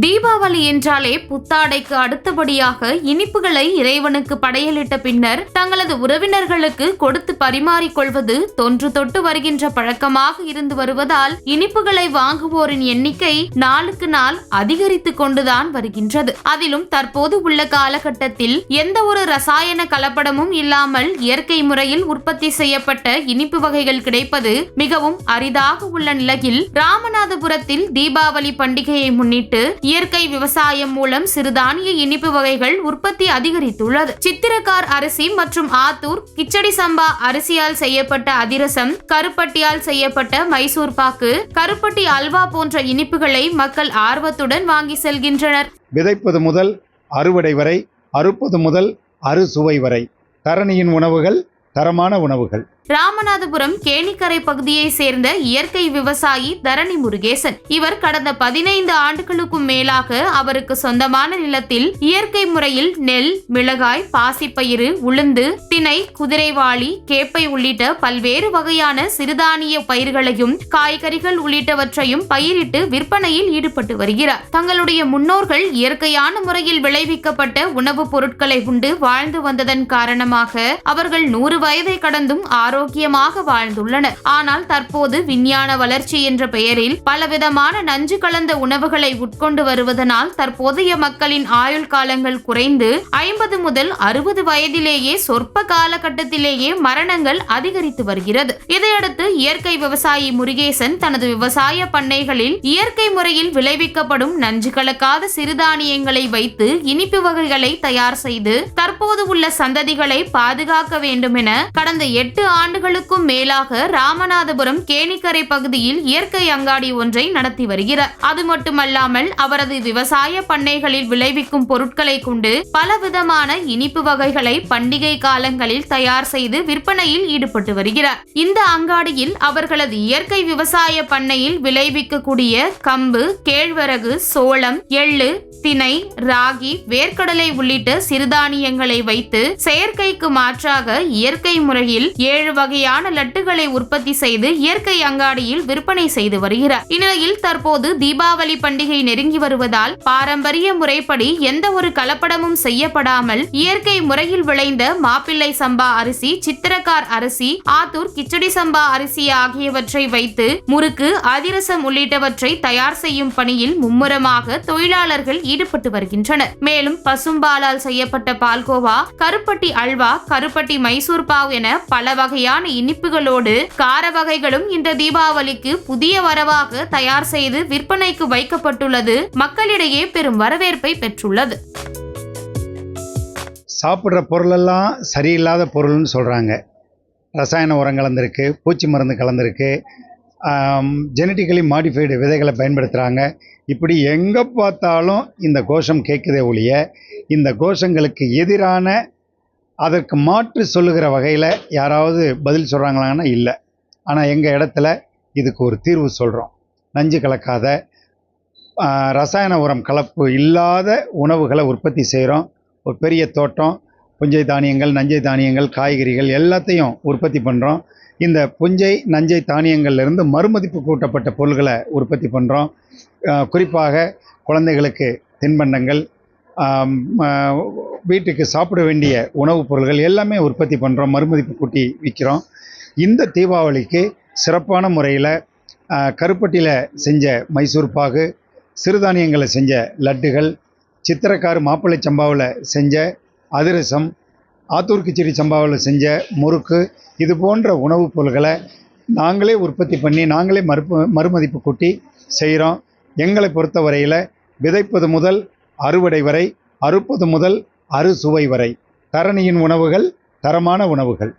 தீபாவளி என்றாலே புத்தாடைக்கு அடுத்தபடியாக இனிப்புகளை இறைவனுக்கு படையலிட்ட பின்னர் தங்களது உறவினர்களுக்கு கொடுத்து பரிமாறிக்கொள்வது தொன்று தொட்டு வருகின்ற பழக்கமாக இருந்து வருவதால் இனிப்புகளை வாங்குவோரின் எண்ணிக்கை நாளுக்கு நாள் அதிகரித்துக் கொண்டுதான் வருகின்றது. அதிலும் தற்போது உள்ள காலகட்டத்தில் எந்த ஒரு ரசாயன கலப்படமும் இல்லாமல் இயற்கை முறையில் உற்பத்தி செய்யப்பட்ட இனிப்பு வகைகள் கிடைப்பது மிகவும் அரிதாக உள்ள நிலையில் ராமநாதபுரத்தில் தீபாவளி பண்டிகையை முன்னிட்டு இயற்கை விவசாயம் மூலம் சிறுதானிய இனிப்பு வகைகள் உற்பத்தி அதிகரித்துள்ளது. சித்திரக்கார் அரிசி மற்றும் ஆத்தூர் கிச்சடி சம்பா அரிசியால் செய்யப்பட்ட அதிரசம் கருப்பட்டியால் செய்யப்பட்ட மைசூர் பாக்கு கருப்பட்டி அல்வா போன்ற இனிப்புகளை மக்கள் ஆர்வத்துடன் வாங்கி செல்கின்றனர். விதைப்பது முதல் அறுவடை வரை அறுப்பது முதல் அறுசுவை வரை. தரணியின் உணவுகள் தரமான உணவுகள். ராமநாதபுரம் கேணிக்கரை பகுதியை சேர்ந்த இயற்கை விவசாயி தரணி முருகேசன். இவர் கடந்த பதினைந்து ஆண்டுகளுக்கும் மேலாக அவருக்கு சொந்தமான நிலத்தில் இயற்கை முறையில் நெல் மிளகாய் பாசிப்பயிறு உளுந்து திணை குதிரைவாளி கேப்பை உள்ளிட்ட பல்வேறு வகையான சிறுதானிய பயிர்களையும் காய்கறிகள் உள்ளிட்டவற்றையும் பயிரிட்டு விற்பனையில் ஈடுபட்டு வருகிறார். தங்களுடைய முன்னோர்கள் இயற்கையான முறையில் விளைவிக்கப்பட்ட உணவுப் பொருட்களை உண்டு வாழ்ந்து வந்ததன் காரணமாக அவர்கள் நூறு வயதை கடந்தும் ஆரோக்கியமாக வாழ்ந்துள்ளனர். ஆனால் தற்போது விஞ்ஞான வளர்ச்சி என்ற பெயரில் பலவிதமான நஞ்சு கலந்த உணவுகளை உட்கொண்டு வருவதனால் தற்போதைய மக்களின் ஆயுள் காலங்கள் குறைந்து ஐம்பது முதல் அறுபது வயதிலேயே சொற்ப காலகட்டத்திலேயே மரணங்கள் அதிகரித்து வருகிறது. இதையடுத்து இயற்கை விவசாயி முருகேசன் தனது விவசாய பண்ணைகளில் இயற்கை முறையில் விளைவிக்கப்படும் நஞ்சு கலக்காத சிறுதானியங்களை வைத்து இனிப்பு வகைகளை தயார் செய்து தற்போது உள்ள சந்ததிகளை பாதுகாக்க வேண்டும் என கடந்த எட்டு ஆண்டு ஆண்டுகளுக்கும் மேலாக ராமநாதபுரம் கேணிக்கரை பகுதியில் இயற்கை அங்காடி ஒன்றை நடத்தி வருகிறார். அது மட்டுமல்லாமல் அவரது விவசாய பண்ணைகளில் விளைவிக்கும் பொருட்களை கொண்டு பலவிதமான இனிப்பு வகைகளை பண்டிகை காலங்களில் தயார் செய்து விற்பனையில் ஈடுபட்டு வருகிறார். இந்த அங்காடியில் அவர்களது இயற்கை விவசாய பண்ணையில் விளைவிக்கக்கூடிய கம்பு கேழ்வரகு சோளம் எள்ளு திணை ராகி வேர்க்கடலை உள்ளிட்ட சிறுதானியங்களை வைத்து செயற்கைக்கு மாற்றாக இயற்கை முறையில் ஏழு வகையான லட்டுகளை உற்பத்தி செய்து இயற்கை அங்காடியில் விற்பனை செய்து வருகிறார். இந்நிலையில் தற்போது தீபாவளி பண்டிகை நெருங்கி வருவதால் பாரம்பரிய முறைப்படி எந்த ஒரு கலப்படமும் செய்யப்படாமல் இயற்கை முறையில் விளைந்த மாப்பிள்ளை சம்பா அரிசி சித்திரக்கார் அரிசி ஆத்தூர் கிச்சடி சம்பா அரிசி ஆகியவற்றை வைத்து முறுக்கு அதிரசம் உள்ளிட்டவற்றை தயார் செய்யும் பணியில் மும்முரமாக தொழிலாளர்கள் ஈடுபட்டு வருகின்றனர். மேலும் பசும்பாலால் செய்யப்பட்ட பால்கோவா கருப்பட்டி அல்வா கருப்பட்டி மைசூர் பாவ் என பல வகை வகையான இனிப்புகளோடு கார வகைகளும் இந்த தீபாவளிக்கு புதிய வரவாக தயார் செய்து விற்பனைக்கு வைக்கப்பட்டுள்ளது. மக்களிடையே பெரும் வரவேற்பை பெற்றுள்ளது. சாப்பிட்ற பொருளெல்லாம் சரியில்லாத பொருள்னு சொல்கிறாங்க ரசாயன உரம் கலந்துருக்கு பூச்சி மருந்து கலந்துருக்கு. ஜெனட்டிக்கலி மாடிஃபைடு விதைகளை பயன்படுத்துகிறாங்க இப்படி எங்கே பார்த்தாலும் இந்த கோஷம் கேட்குதே ஒழிய இந்த கோஷங்களுக்கு எதிரான அதற்கு மாற்று சொல்லுகிற வகையில் யாராவது பதில் சொல்கிறாங்களான்னா இல்லை. ஆனால் எங்கள் இடத்துல இதுக்கு ஒரு தீர்வு சொல்கிறோம் நஞ்சு கலக்காத ரசாயன உரம் கலப்பு இல்லாத உணவுகளை உற்பத்தி செய்கிறோம் ஒரு பெரிய தோட்டம் புஞ்சை தானியங்கள் நஞ்சை தானியங்கள் காய்கறிகள் எல்லாத்தையும் உற்பத்தி பண்ணுறோம் இந்த புஞ்சை நஞ்சை தானியங்கள்லேருந்து மறுமதிப்பு கூட்டப்பட்ட பொருள்களை உற்பத்தி பண்ணுறோம் குறிப்பாக குழந்தைகளுக்கு தின்பண்டங்கள் வீட்டுக்கு சாப்பிட வேண்டிய உணவுப் பொருள்கள் எல்லாமே உற்பத்தி பண்ணுறோம் மறுமதிப்பு கூட்டி விற்கிறோம் இந்த தீபாவளிக்கு சிறப்பான முறையில் கருப்பட்டியில் செஞ்ச மைசூர் பாகு சிறுதானியங்களை செஞ்ச லட்டுகள் சித்திரக்கார் மாப்பிள்ளை சம்பாவில் செஞ்ச அதிரசம் ஆத்தூர் கிச்சடி சம்பாவில் செஞ்ச முறுக்கு இது போன்ற உணவுப் பொருள்களை நாங்களே உற்பத்தி பண்ணி நாங்களே மறுப்பு மறுமதிப்பு கூட்டி செய்கிறோம் எங்களை பொறுத்தவரையில் விதைப்பது முதல் அறுவடை வரை அறுப்பது முதல் அறுசுவை வரை. தரணியின் உணவுகள் தரமான உணவுகள்.